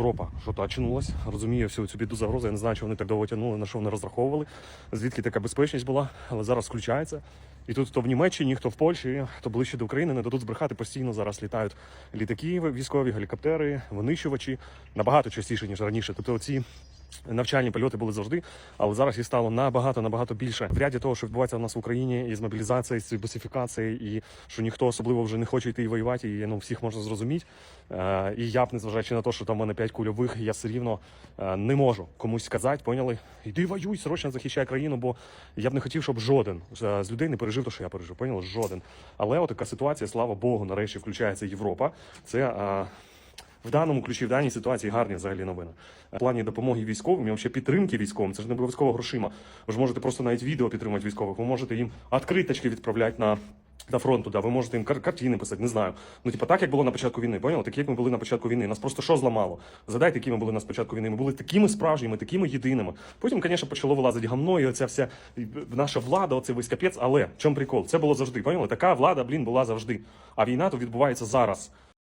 Європа що то очнулась, розуміє всю цю біду загрозу. Я не знаю, що вони так довго тягнули, на що вони розраховували, звідки така безпечність була, але зараз включається. І тут хто в Німеччині, хто в Польщі, хто ближче до України, не дадуть збрехати постійно. Зараз літають літаки військові, гелікоптери, винищувачі набагато частіше ніж раніше. Тобто ці навчальні польоти були завжди, але зараз їх стало набагато набагато більше. В ряді того, що відбувається у нас в Україні, і з мобілізацією, з босифікацією, і що ніхто особливо вже не хоче йти і воювати, і ну всіх можна зрозуміти. Е, і я б, незважаючи на те, що там в мене 5 кульових, я все рівно е, не можу комусь сказати, поняли? Іди воюй, срочно захищай країну, бо я б не хотів, щоб жоден е, з людей не пережив те, що я пережив. Поняли? Жоден. Але от така ситуація, слава Богу, нарешті включається Європа. Це. В даному ключі, в даній ситуації гарні взагалі новини. В плані допомоги військовим і взагалі підтримки військовим, це ж не обов'язково грошима. Ви ж можете просто навіть відео підтримати військових, ви можете їм відкриточки відправляти на. До фронту, да, ви можете їм кар- картини писати, не знаю. Ну, типа, так як було на початку війни, поняли? Так як ми були на початку війни. Нас просто що зламало? Задайте, які ми були на спочатку війни. Ми були такими справжніми, такими єдиними. Потім, звісно, почало вилазити гамно, і оця вся наша влада, оце весь капець. Але в чому прикол? Це було завжди. Поняли? Така влада, блін, була завжди. А війна то відбувається зараз.